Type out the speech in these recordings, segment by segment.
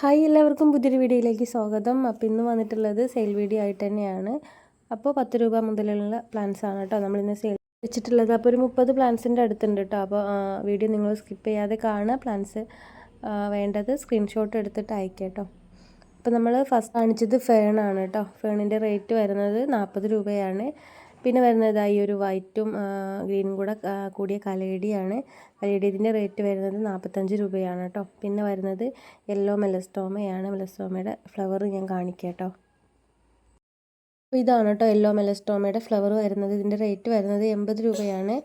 Hi എല്ലാവർക്കും പുതിയൊരു വീഡിയോയിലേക്ക് സ്വാഗതം. അപ്പോൾ ഇന്ന് വന്നിട്ടുള്ളത് സെയിൽ വീഡിയോ ആയിട്ട് തന്നെയാണ്. അപ്പോൾ പത്ത് രൂപ മുതലുള്ള പ്ലാൻസ് ആണ് കേട്ടോ നമ്മളിന്ന് സെയിൽ വെച്ചിട്ടുള്ളത്. അപ്പോൾ ഒരു മുപ്പത് പ്ലാൻസിന്റെ അടുത്തുണ്ട് കേട്ടോ അപ്പോൾ വീഡിയോ നിങ്ങൾ സ്കിപ്പ് ചെയ്യാതെ കാണുക. പ്ലാൻസ് വേണ്ടത് സ്ക്രീൻഷോട്ട് എടുത്തിട്ട് അയക്കാം കേട്ടോ അപ്പോൾ നമ്മൾ ഫസ്റ്റ് കാണിച്ചത് ഫേണാണ് കേട്ടോ ഫേണിന്റെ റേറ്റ് വരുന്നത് നാൽപ്പത് രൂപയാണ്. പിന്നെ വരുന്നത് ഈ ഒരു വൈറ്റും ഗ്രീനും കൂടെ കൂടിയ കലേഡിയാണ് കലേഡി ഇതിന്റെ റേറ്റ് വരുന്നത് നാൽപ്പത്തഞ്ച് രൂപയാണ് കേട്ടോ. പിന്നെ വരുന്നത് യെല്ലോ മെലസ്റ്റോമയാണ് മെലസ്റ്റോമയുടെ ഫ്ലവർ ഞാൻ കാണിക്കാം കേട്ടോ. അപ്പോൾ ഇതാണ് കേട്ടോ യെല്ലോ മെലസ്റ്റോമയുടെ ഫ്ലവർ വരുന്നത്. ഇതിന്റെ റേറ്റ് വരുന്നത് എൺപത് രൂപയാണ്.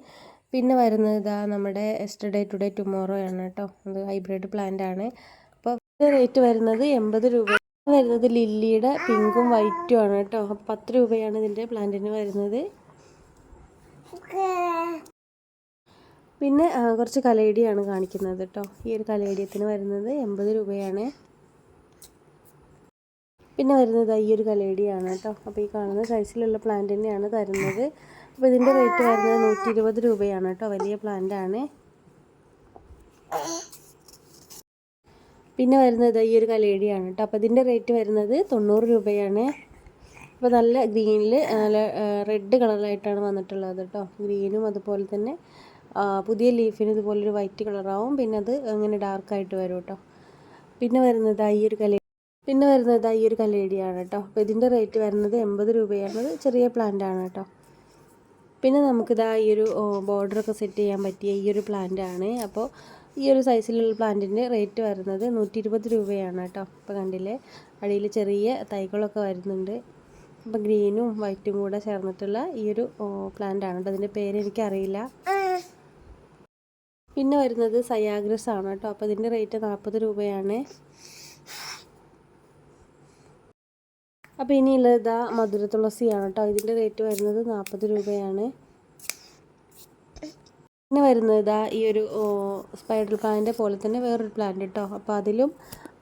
പിന്നെ വരുന്നത് ഇതാ നമ്മുടെ എസ്റ്റർഡേ ടുഡേ ടുമോറോ ആണ് കേട്ടോ. അത് ഹൈബ്രിഡ് പ്ലാന്റ് ആണ്. അപ്പോൾ റേറ്റ് വരുന്നത് എൺപത് രൂപ വരുന്നത് ലില്ലിയുടെ പിങ്കും വൈറ്റും ആണ് കേട്ടോ. പത്ത് രൂപയാണ് ഇതിന്റെ പ്ലാന്റിന് വരുന്നത്. പിന്നെ കുറച്ച് കലേഡിയാണ് കാണിക്കുന്നത് കേട്ടോ. ഈ ഒരു കലേഡിയത്തിന് വരുന്നത് എൺപത് രൂപയാണ്. പിന്നെ വരുന്നത് ഈ ഒരു കലേഡിയാണ് കേട്ടോ. അപ്പോൾ ഈ കാണുന്ന സൈസിലുള്ള പ്ലാന്റ് തന്നെയാണ് തരുന്നത്. അപ്പോൾ ഇതിന്റെ റേറ്റ് വരുന്നത് നൂറ്റി രൂപയാണ് കേട്ടോ. വലിയ പ്ലാന്റ് ആണ്. പിന്നെ വരുന്നത് ഈ ഒരു കലേടിയാണ് കേട്ടോ അപ്പോൾ ഇതിന്റെ റേറ്റ് വരുന്നത് തൊണ്ണൂറ് രൂപയാണ്. അപ്പോൾ നല്ല ഗ്രീനിൽ നല്ല റെഡ് കളറിലായിട്ടാണ് വന്നിട്ടുള്ളത് കേട്ടോ ഗ്രീനും അതുപോലെ തന്നെ പുതിയ ലീഫിന് ഇതുപോലൊരു വൈറ്റ് കളറാവും പിന്നെ അത് അങ്ങനെ ഡാർക്കായിട്ട് വരും കേട്ടോ പിന്നെ വരുന്നത് ഈ ഒരു കലേ പിന്നെ വരുന്നത് ഈ ഒരു കലേടിയാണ് കേട്ടോ അപ്പോൾ ഇതിന്റെ റേറ്റ് വരുന്നത് എൺപത് രൂപയാണ്. ചെറിയ പ്ലാന്റ് ആണ് കേട്ടോ പിന്നെ നമുക്കിതാ ഈ ഒരു ബോർഡറൊക്കെ സെറ്റ് ചെയ്യാൻ പറ്റിയ ഈ ഒരു പ്ലാന്റ് ആണ്. അപ്പോൾ ഈ ഒരു സൈസിലുള്ള പ്ലാന്റിന്റെ റേറ്റ് വരുന്നത് നൂറ്റി ഇരുപത് രൂപയാണ് കേട്ടോ. അപ്പോൾ കണ്ടില്ലേ? അടിയിൽ ചെറിയ തൈകളൊക്കെ വരുന്നുണ്ട്. അപ്പോൾ ഗ്രീനും വൈറ്റും കൂടെ ചേർന്നിട്ടുള്ള ഈ ഒരു പ്ലാന്റ് ആണ്. കേട്ടോ അതിന്റെ പേര് എനിക്കറിയില്ല. പിന്നെ വരുന്നത് സയാഗ്രസ് ആണ് കേട്ടോ. അപ്പോൾ ഇതിന്റെ റേറ്റ് നാൽപ്പത് രൂപയാണ്. അപ്പോൾ ഇനിയുള്ളത് ഇതാ മധുര തുളസിയാണ് കേട്ടോ ഇതിന്റെ റേറ്റ് വരുന്നത് നാൽപ്പത് രൂപയാണ്. പിന്നെ വരുന്നത് ഇതാ ഈ ഒരു സ്പൈഡൽ പ്ലാന്റിന്റെ പോലെ തന്നെ വേറൊരു പ്ലാന്റ് കേട്ടോ അപ്പോൾ അതിലും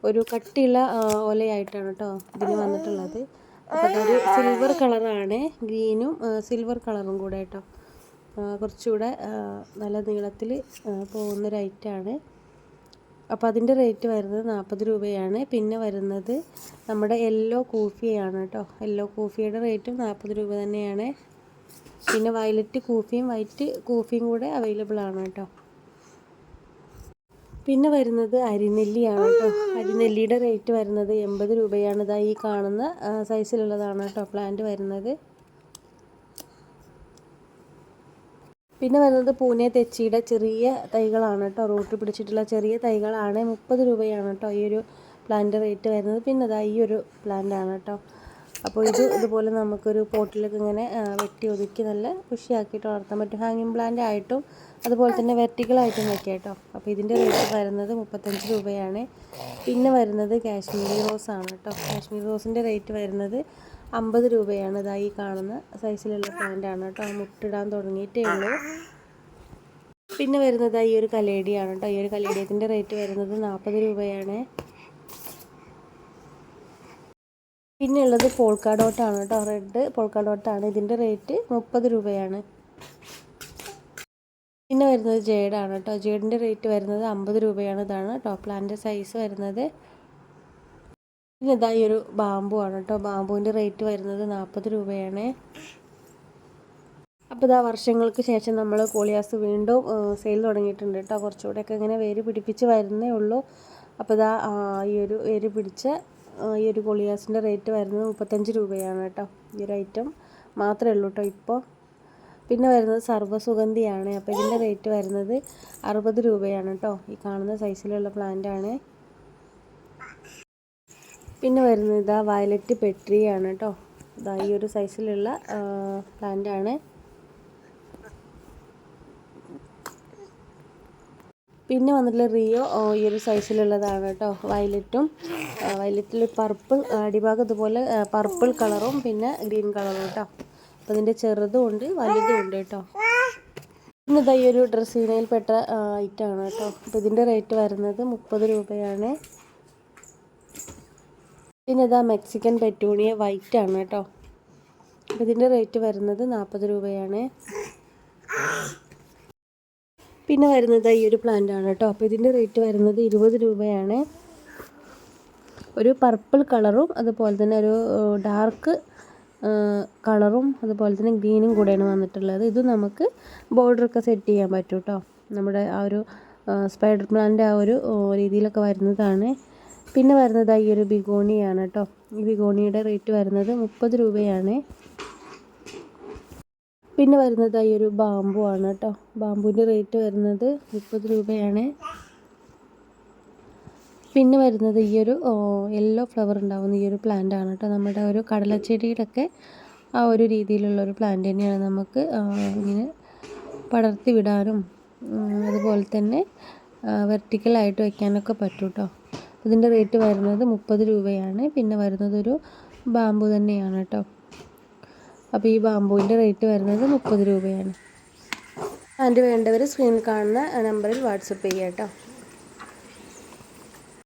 ഒരു കട്ടിയുള്ള ഒലയായിട്ടാണ് കേട്ടോ ഇതിന് വന്നിട്ടുള്ളത്. അപ്പോൾ അതൊരു സിൽവർ കളറാണ് ഗ്രീനും സിൽവർ കളറും കൂടെ കേട്ടോ കുറച്ചുകൂടെ നല്ല നീളത്തിൽ പോകുന്നൊരു ഐറ്റമാണ് അപ്പോൾ അതിന്റെ റേറ്റ് വരുന്നത് നാൽപ്പത് രൂപയാണ്. പിന്നെ വരുന്നത് നമ്മുടെ യെല്ലോ കൂഫിയാണ് കേട്ടോ യെല്ലോ കൂഫിയുടെ റേറ്റും നാൽപ്പത് രൂപ തന്നെയാണ്. പിന്നെ വയലറ്റ് കൂഫിയും വൈറ്റ് കൂഫിയും കൂടെ അവൈലബിൾ ആണ് കേട്ടോ പിന്നെ വരുന്നത് അരിനെല്ലിയാണ് കേട്ടോ അരിനെല്ലിയുടെ റേറ്റ് വരുന്നത് എൺപത് രൂപയാണ്. ഇതാ ഈ കാണുന്ന സൈസിലുള്ളതാണ് കേട്ടോ പ്ലാന്റ് വരുന്നത്. പിന്നെ വരുന്നത് പൂനെ തെച്ചിയുടെ ചെറിയ തൈകളാണ് കേട്ടോ. റൂട്ട് പിടിച്ചിട്ടുള്ള ചെറിയ തൈകളാണ്. മുപ്പത് രൂപയാണ് കേട്ടോ ഈ ഒരു പ്ലാന്റ് റേറ്റ് വരുന്നത്. പിന്നെ അതാ ഈ ഒരു പ്ലാന്റ് ആണ് കേട്ടോ. അപ്പോൾ ഇത് ഇതുപോലെ നമുക്കൊരു പോട്ടിലൊക്കെ ഇങ്ങനെ വെട്ടി ഒതുക്കി നല്ല കൃഷിയാക്കിയിട്ട് വളർത്താൻ പറ്റും. ഹാങ്ങിങ് പ്ലാന്റ് ആയിട്ടും അതുപോലെ തന്നെ വെർട്ടിക്കലായിട്ടും വെക്കാം കേട്ടോ. അപ്പോൾ ഇതിന്റെ റേറ്റ് വരുന്നത് മുപ്പത്തഞ്ച് രൂപയാണ്. പിന്നെ വരുന്നത് കാശ്മീരി റോസ് ആണ് കേട്ടോ. കാശ്മീരി റോസിന്റെ റേറ്റ് വരുന്നത് അമ്പത് രൂപയാണ് ഇതായി കാണുന്ന സൈസിലുള്ള പ്ലാന്റ് ആണ് കേട്ടോ. മുട്ടിടാൻ തുടങ്ങിയിട്ടേ ഉള്ളൂ. പിന്നെ വരുന്നത് ഈ ഒരു കലേടിയാണ് കേട്ടോ. ഈ ഒരു കലേടിയത്തിന്റെ റേറ്റ് വരുന്നത് നാൽപ്പത് രൂപയാണ്. പിന്നെ ഉള്ളത് പോൾക്ക ഡോട്ടാണ് കേട്ടോ. റെഡ് പോൾക്ക ഡോട്ടാണ് ഇതിന്റെ റേറ്റ് മുപ്പത് രൂപയാണ്. പിന്നെ വരുന്നത് ജേഡാണ് കേട്ടോ. ജേഡിന്റെ റേറ്റ് വരുന്നത് അമ്പത് രൂപയാണ്. ഇതാണ് ടോപ്പ് പ്ലാന്റ് സൈസ് വരുന്നത്. പിന്നെ ഇതാ ഈ ഒരു ബാമ്പു ആണ് കേട്ടോ. ബാമ്പുവിന്റെ റേറ്റ് വരുന്നത് നാൽപ്പത് രൂപയാണ്. അപ്പോൾ ഇതാ വർഷങ്ങൾക്ക് ശേഷം നമ്മൾ കോളിയാസ് വീണ്ടും സെയിൽ തുടങ്ങിയിട്ടുണ്ട് കേട്ടോ. കുറച്ചുകൂടെയൊക്കെ ഇങ്ങനെ വേര് പിടിപ്പിച്ച് വരുന്നേ ഉള്ളൂ. അപ്പോൾ ഇതാ ഈ ഒരു വേര് പിടിച്ച ഈ ഒരു കോളിയാസിന്റെ റേറ്റ് വരുന്നത് മുപ്പത്തഞ്ച് രൂപയാണ് കേട്ടോ. ഈ ഒരു ഐറ്റം മാത്രമേ ഉള്ളൂ കേട്ടോ ഇപ്പോൾ പിന്നെ വരുന്നത് സർവസുഗന്ധിയാണ്. അപ്പോൾ ഇതിന്റെ റേറ്റ് വരുന്നത് അറുപത് രൂപയാണ് കേട്ടോ. ഈ കാണുന്ന സൈസിലുള്ള പ്ലാന്റ് ആണ്. പിന്നെ വരുന്നത് ഇതാ വയലറ്റ് പെട്രിയാണ് കേട്ടോ. ഇതാ ഈ ഒരു സൈസിലുള്ള പ്ലാന്റ് ആണ്. പിന്നെ വന്നിട്ടുള്ള റിയോ ഈ ഒരു സൈസിലുള്ളതാണ് കേട്ടോ വയലറ്റും. വയലറ്റിൽ പർപ്പിൾ അടിഭാഗം ഇതുപോലെ പർപ്പിൾ കളറും പിന്നെ ഗ്രീൻ കളറും കേട്ടോ. അപ്പോൾ ഇതിന്റെ ചെറുതും ഉണ്ട് വലുതും ഉണ്ട് കേട്ടോ. പിന്നെ ഇതാ ഈ ഒരു ഡ്രസ്സിനയിൽപ്പെട്ട ഐറ്റമാണ് കേട്ടോ. അപ്പോൾ ഇതിന്റെ റേറ്റ് വരുന്നത് മുപ്പത് രൂപയാണ്. പിന്നെ ഇതാ മെക്സിക്കൻ പെറ്റൂണിയ വൈറ്റ് ആണ് കേട്ടോ. ഇതിന്റെ റേറ്റ് വരുന്നത് നാൽപ്പത് രൂപയാണ്. പിന്നെ വരുന്നത് ഈ ഒരു പ്ലാന്റ് ആണ് കേട്ടോ. അപ്പോൾ ഇതിന്റെ റേറ്റ് വരുന്നത് ഇരുപത് രൂപയാണ്. ഒരു പർപ്പിൾ കളറും അതുപോലെ തന്നെ ഒരു ഡാർക്ക് കളറും അതുപോലെ തന്നെ ഗ്രീനും കൂടെയാണ് വന്നിട്ടുള്ളത്. ഇത് നമുക്ക് ബോർഡറൊക്കെ സെറ്റ് ചെയ്യാൻ പറ്റും കേട്ടോ. നമ്മുടെ ആ ഒരു സ്പൈഡർ പ്ലാന്റ് ആ ഒരു രീതിയിലൊക്കെ വരുന്നതാണ്. പിന്നെ വരുന്നത് ഈ ഒരു ബിഗോണിയാണ് കേട്ടോ ഈ ബിഗോണിയുടെ റേറ്റ് വരുന്നത് മുപ്പത് രൂപയാണ്. പിന്നെ വരുന്നത് ഈ ഒരു ബാമ്പു ആണ് കേട്ടോ ബാമ്പുവിന്റെ റേറ്റ് വരുന്നത് മുപ്പത് രൂപയാണ്. പിന്നെ വരുന്നത് ഈ ഒരു യെല്ലോ ഫ്ലവർ ഉണ്ടാവുന്ന ഈ ഒരു പ്ലാന്റ് ആണ് കേട്ടോ നമ്മുടെ ഒരു കടലച്ചെടിയുടെ ആ ഒരു രീതിയിലുള്ള ഒരു പ്ലാന്റ് തന്നെയാണ് നമുക്ക് ഇങ്ങനെ പടർത്തി വിടാനും അതുപോലെ തന്നെ വെർട്ടിക്കലായിട്ട് വയ്ക്കാനൊക്കെ പറ്റും കേട്ടോ ഇതിന്റെ റേറ്റ് വരുന്നത് മുപ്പത് രൂപയാണ്. പിന്നെ വരുന്നത് ഒരു ബാമ്പു തന്നെയാണ് കേട്ടോ. അപ്പോൾ ഈ ബാമ്പുവിന്റെ റേറ്റ് വരുന്നത് മുപ്പത് രൂപയാണ്. അതിന്റെ വേണ്ടവർ സ്ക്രീനിൽ കാണുന്ന നമ്പറിൽ വാട്സപ്പ് ചെയ്യാം കേട്ടോ.